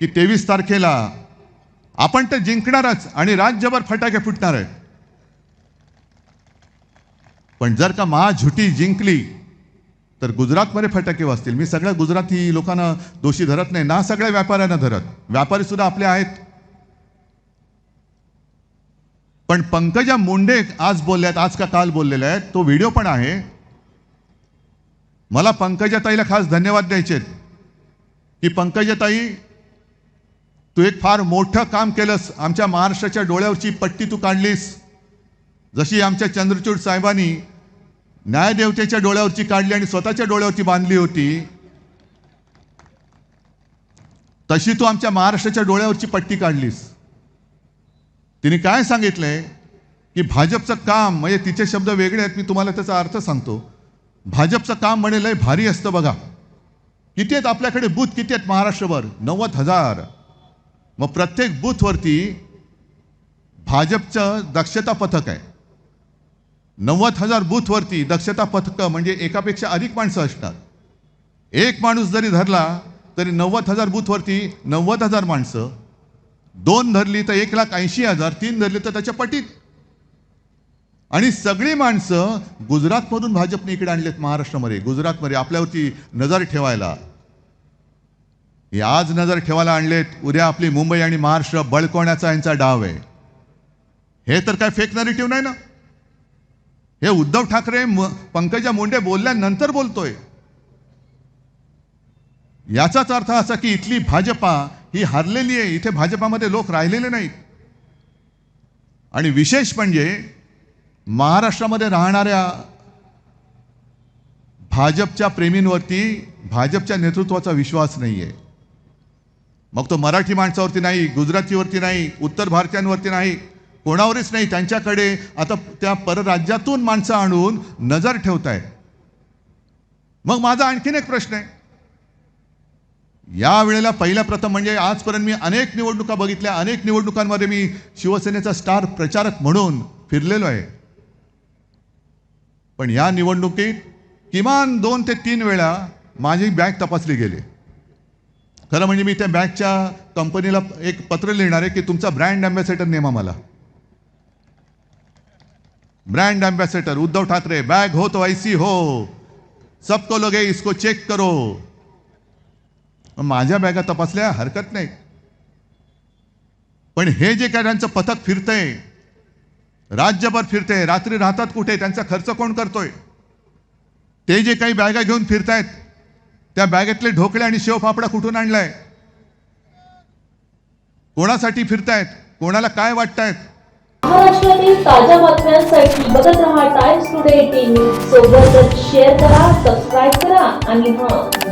की तेवीस तारखेला आपण ते जिंकणारच आणि राज्यभर फटाके फुटणार आहे. पण जर का महाझुटी जिंकली तर गुजरातमध्ये फटाके वाचतील मी सगळ्या गुजराती लोकांना दोषी धरत नाही ना सगळ्या व्यापाऱ्यांना धरत. व्यापारी सुद्धा आपले आहेत. पण पंकजा मुंडे आज बोलल्यात आज का काल बोललेले आहेत तो व्हिडिओ पण आहे. मला पंकजाताईला खास धन्यवाद द्यायचे आहेत की पंकजाताई तू एक फार मोठं काम केलंस. आमच्या महाराष्ट्राच्या डोळ्यावरची पट्टी तू काढलीस. जशी आमच्या चंद्रचूड साहेबांनी न्यायदेवतेच्या डोळ्यावरची काढली आणि स्वतःच्या डोळ्यावरती बांधली होती तशी तू आमच्या महाराष्ट्राच्या डोळ्यावरची पट्टी काढलीस. तिने काय सांगितलंय? की भाजपचं काम म्हणजे तिचे शब्द वेगळे आहेत मी तुम्हाला त्याचा अर्थ सांगतो. भाजपचं काम म्हणे लय भारी असतं बघा. किती आहेत आपल्याकडे बूथ? किती आहेत महाराष्ट्रभर? नव्वद हजार. मग प्रत्येक बूथवरती भाजपचं दक्षता पथक आहे. नव्वद हजार बूथवरती दक्षता पथकं म्हणजे एकापेक्षा अधिक माणसं असतात. एक माणूस जरी धरला तरी नव्वद हजार बूथवरती नव्वद हजार माणसं. दोन धरली तर एक लाख ऐंशी हजार तीन धरली तर त्याच्या पटीत. आणि सगळी माणसं गुजरातमधून भाजपने इकडे आणलेत महाराष्ट्रामध्ये. गुजरातमध्ये आपल्यावरती नजर ठेवायला. हे आज नजर ठेवायला आणलेत उद्या आपली मुंबई आणि महाराष्ट्र बळकवण्याचा यांचा डाव आहे. हे तर काय फेक नरेटिव्ह नाही ना? हे उद्धव ठाकरे म- पंकजा मुंडे बोलल्यानंतर बोलतोय. याचाच अर्थ असा की इथली भाजपा ही हरलेली आहे. इथे भाजपामध्ये लोक राहिलेले नाहीत. आणि विशेष म्हणजे महाराष्ट्रामध्ये राहणाऱ्या भाजपच्या प्रेमींवरती भाजपच्या नेतृत्वाचा विश्वास नाही आहे मग तो मराठी माणसावरती नाही गुजरातीवरती नाही उत्तर भारतीयांवरती नाही कोणावरच नाही त्यांच्याकडे आता त्या परराज्यातून माणसं आणून नजर ठेवत मग माझा आणखीन एक प्रश्न आहे. या वेळेला पहिल्या प्रथम म्हणजे आजपर्यंत मी अनेक निवडणुका बघितल्या अनेक निवडणुकांमध्ये मी शिवसेनेचा स्टार प्रचारक म्हणून फिरलेलो आहे. पण या निवडणुकीत किमान दोन ते तीन वेळा माझी बॅग तपासली गेली. खरं म्हणजे मी त्या बॅगच्या कंपनीला एक पत्र लिहिणार आहे की तुमचा ब्रँड अँबॅसेडर नेमा मला. Brand ambassador Uddhav Thackeray bag हो तो ऐसी हो. सबको लोग इसको चेक करो. माझ्या बॅगा तपासल्या हरकत नाही. पण हे जे काय त्यांचं पथक फिरतंय राज्यभर फिरतंय रात्री राहतात कुठे त्यांचा खर्च कोण करतोय? ते जे काही बॅगा घेऊन फिरतायत त्या बॅगेतले ढोकळे आणि शेवफाफडा कुठून आणलाय? कोणासाठी फिरतायत? कोणाला काय वाटतायत महाराष्ट्रातील ताज्या बातम्यांसाठी बघत रहा टाइम्स टुडे टीव्ही सोबतच शेअर करा सबस्क्राईब करा आणि हां